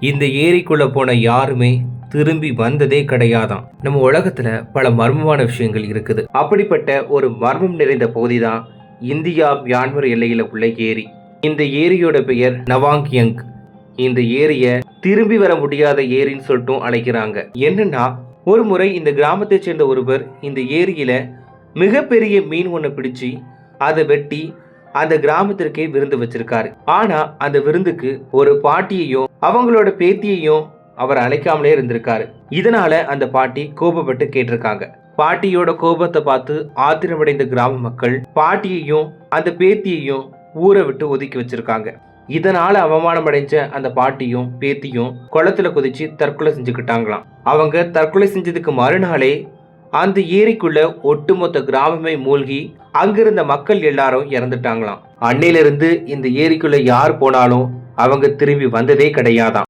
இந்த ஏரிக்குள்ளே போன யாருமே திரும்பி வந்ததே கிடையாதான் நம்ம உலகத்துல பல மர்மமான விஷயங்கள் இருக்குது. அப்படிப்பட்ட ஒரு மர்மம் நிறைந்த பகுதி தான் இந்தியா மியான்மர் எல்லையில உள்ள ஏரி. இந்த ஏரியோட பெயர் நவாங்கியங் இந்த ஏரியை திரும்பி வர முடியாத ஏரின்னு சொல்லிட்டும் அழைக்கிறாங்க. என்னன்னா ஒரு முறை இந்த கிராமத்தை சேர்ந்த ஒருவர் இந்த ஏரியில மிகப்பெரிய மீன் ஒன்று பிடிச்சு அதை வெட்டி அந்த கிராமத்திற்கே விருந்து வச்சிருக்காரு. ஆனா அந்த விருந்துக்கு ஒரு பாட்டியையும் அவங்களோட பேத்தியையும் அவர் அழைக்காமலே இருந்திருக்காரு. இதனால அந்த பாட்டி கோபப்பட்டு கேட்டிருக்காங்க. பாட்டியோட கோபத்தை பார்த்து ஆத்திரமடைந்த கிராம மக்கள் பாட்டியையும் அந்த பேத்தியையும் ஊரை விட்டு ஒதுக்கி வச்சிருக்காங்க. இதனால அவமானம் அடைஞ்ச அந்த பாட்டியும் பேத்தியும் குளத்துல குதிச்சு தற்கொலை செஞ்சுக்கிட்டாங்களாம். அவங்க தற்கொலை செஞ்சதுக்கு மறுநாளே அந்த ஏரிக்குள்ள ஒட்டுமொத்த கிராமமே மூழ்கி அங்கிருந்த மக்கள் எல்லாரும் இறந்துட்டாங்களாம். அன்னையிலிருந்து இந்த ஏரிக்குள்ள யார் போனாலும் அவங்க திரும்பி வந்ததே கிடையாதான்